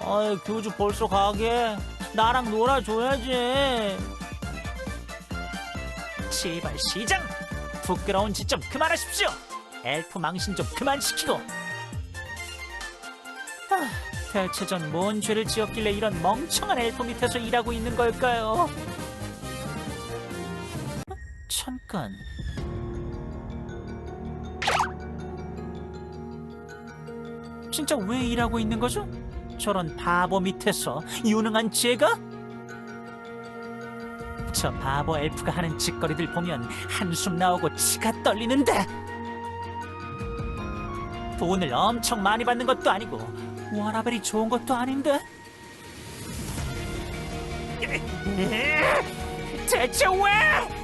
아이, 교주 벌써 가게? 나랑 놀아줘야지. 제발 시장! 부끄러운 짓좀 그만하십시오. 엘프 망신 좀 그만 시키고. 아, 대체 전 뭔 죄를 지었길래 이런 멍청한 엘프 밑에서 일하고 있는 걸까요? 어, 잠깐. 진짜 왜 일하고 있는 거죠? 저런 바보 밑에서 유능한 제가? 저 바보 엘프가 하는 짓거리들 보면 한숨 나오고 치가 떨리는데 돈을 엄청 많이 받는 것도 아니고 워라벨이 좋은 것도 아닌데 대체 왜?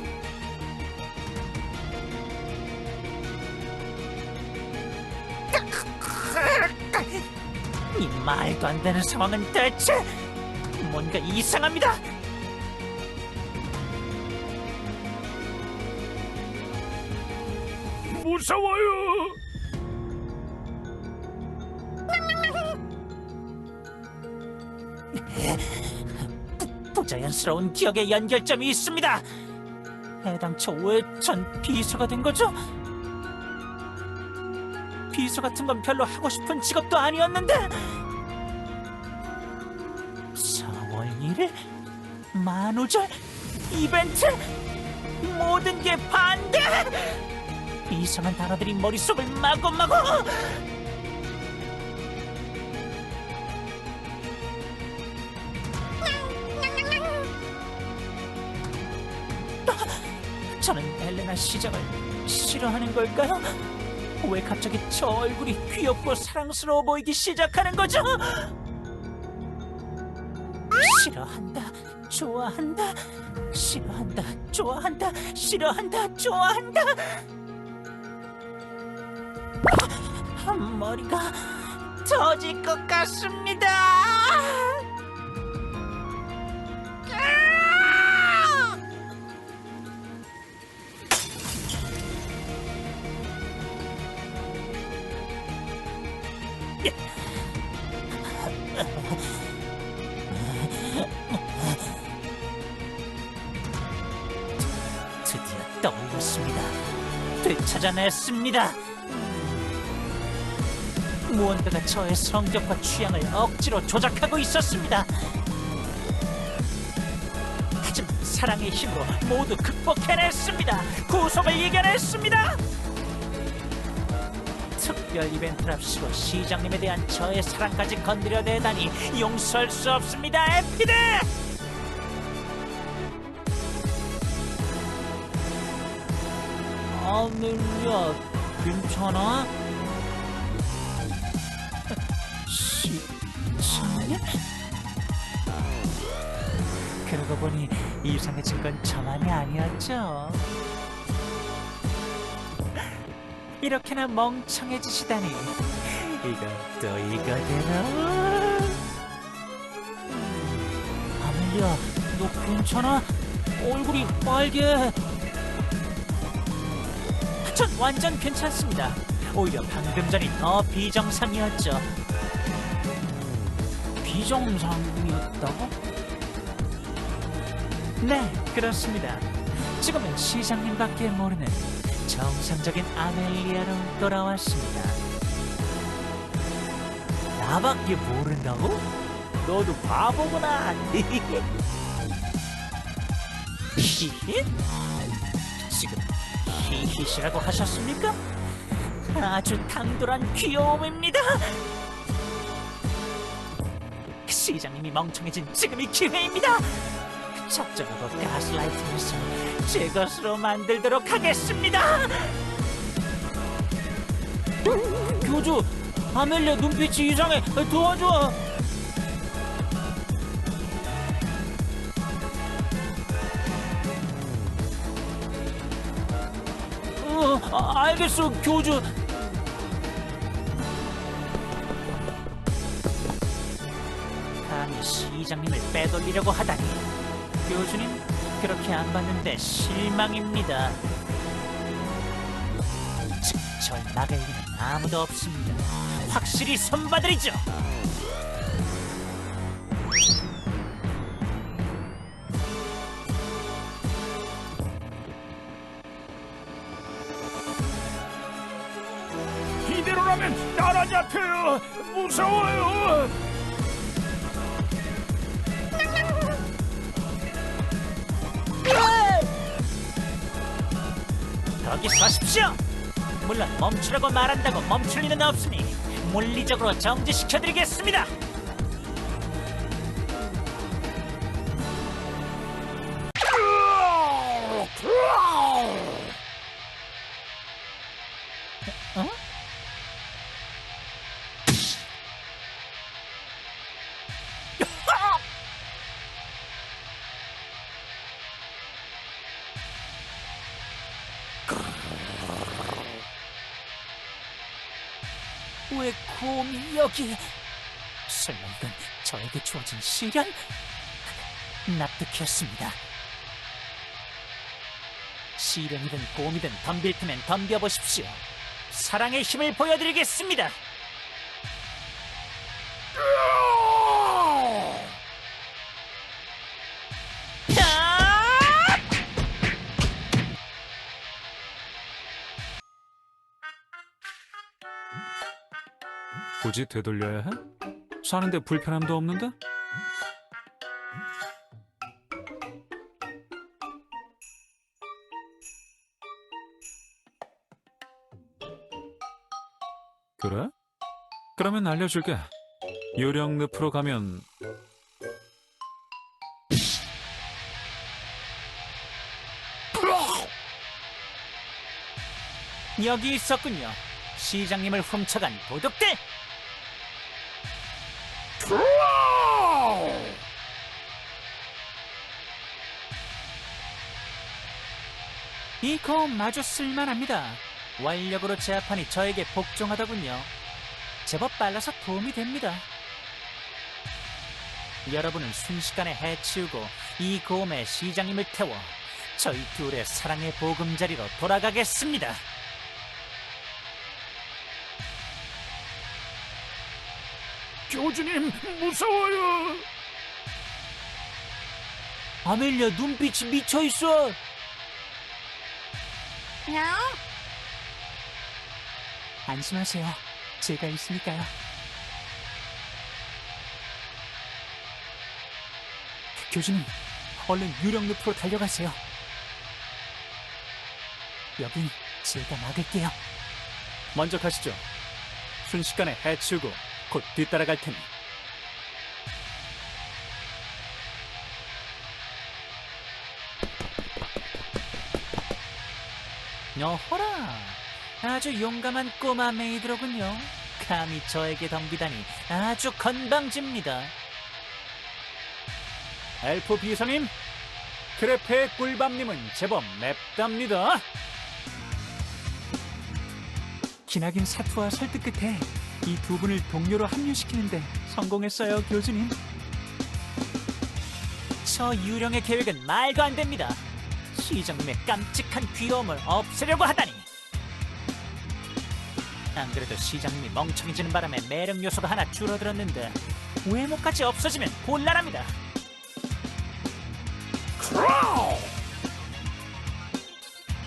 이 말도 안 되는 상황은 대체 뭔가 이상합니다. 무서워요. 부자연스러운 기억의 연결점이 있습니다. 애당초 왜 전 비서가 된 거죠? 비서 같은 건 별로 하고 싶은 직업도 아니었는데. 4월 1일? 만우절? 이벤트? 모든 게 반대? 이상한 단어들이 머릿속을 마구마구. 저는 엘레나 시장을 싫어하는 걸까요? 왜 갑자기 저 얼굴이 귀엽고 사랑스러워 보이기 시작하는 거죠? 싫어한다, 좋아한다, 싫어한다, 좋아한다, 싫어한다, 좋아한다. 아, 머리가 터질 것 같습니다. 드디어 떠올렸습니다. 되찾아냈습니다. 무언가가 저의 성격과 취향을 억지로 조작하고 있었습니다. 하지만 사랑의 힘으로 모두 극복해냈습니다. 구속을 이겨냈습니다. 특별 이벤트 랍시고 시장님에 대한 저의 사랑까지 건드려대다니 용서할 수 없습니다. 에피드! 아멜리아, 괜찮아? 시장님? 그러고 보니 이상해진 건 저만이 아니었죠. 이렇게나 멍청해지시다니. 이것도 이거대로 아멜리아 너 괜찮아? 얼굴이 빨개. 전 완전 괜찮습니다. 오히려 방금 전이 더 비정상이었죠. 비정상이었다고? 네 그렇습니다. 지금은 시장님밖에 모르는 정상적인 아멜리아로 돌아왔습니다. 나밖에 모른다고? 너도 바보구나. 히히? 지금 히히시라고 하셨습니까? 아주 당돌한 귀여움입니다. 시장님이 멍청해진 지금이 기회입니다. 작정하고 가스라이팅해서 제 것으로 만들도록 하겠습니다. 교주, 아멜리아 눈빛이 이상해. 도와줘. 어, 아, 알겠어, 교주. 감히 시장님을 빼돌리려고 하다니. 교주님 그렇게 안 봤는데 실망입니다. 절 막을 일은 아무도 없습니다. 확실히 선봐드리죠. 이대로라면 따라잡혀요. 무서워요. 거기 서십시오. 물론 멈추라고 말한다고 멈출 리는 없으니 물리적으로 정지시켜드리겠습니다. 왜 곰이 여기? 설마 이건 저에게 주어진 시련? 납득했습니다. 시련이든 곰이든 덤빌 테면 덤벼보십시오. 사랑의 힘을 보여드리겠습니다. 굳이 되돌려야 해? 사는데 불편함도 없는데? 그래? 그러면 알려줄게. 요령 늪으로 가면 여기 있었군요. 시장님을 훔쳐간 도둑들! 이검 마주 쓸만합니다. 완력으로 제압하니 저에게 복종하더군요. 제법 빨라서 도움이 됩니다. 여러분은 순식간에 해치우고 이 고음에 시장님을 태워 저희 둘의 사랑의 보금자리로 돌아가겠습니다. 교주님 무서워요. 아멜리아 눈빛이 미쳐 있어. 안심하세요. 제가 있으니까요. 교주님, 얼른 유령 늪으로 달려가세요. 여긴 제가 막을게요. 먼저 가시죠. 순식간에 해치우고 곧 뒤따라갈 테니. 여호라 아주 용감한 꼬마 메이드로군요. 감히 저에게 덤비다니 아주 건방집니다. 엘프 비서님 크레페 꿀밤님은 제법 맵답니다. 기나긴 사투와 설득 끝에 이 두 분을 동료로 합류시키는데 성공했어요 교수님 저 유령의 계획은 말도 안 됩니다 시장님의 깜찍한 귀여움을 없애려고 하다니. 안 그래도 시장님이 멍청해지는 바람에 매력 요소가 하나 줄어들었는데 외모까지 없어지면 곤란합니다.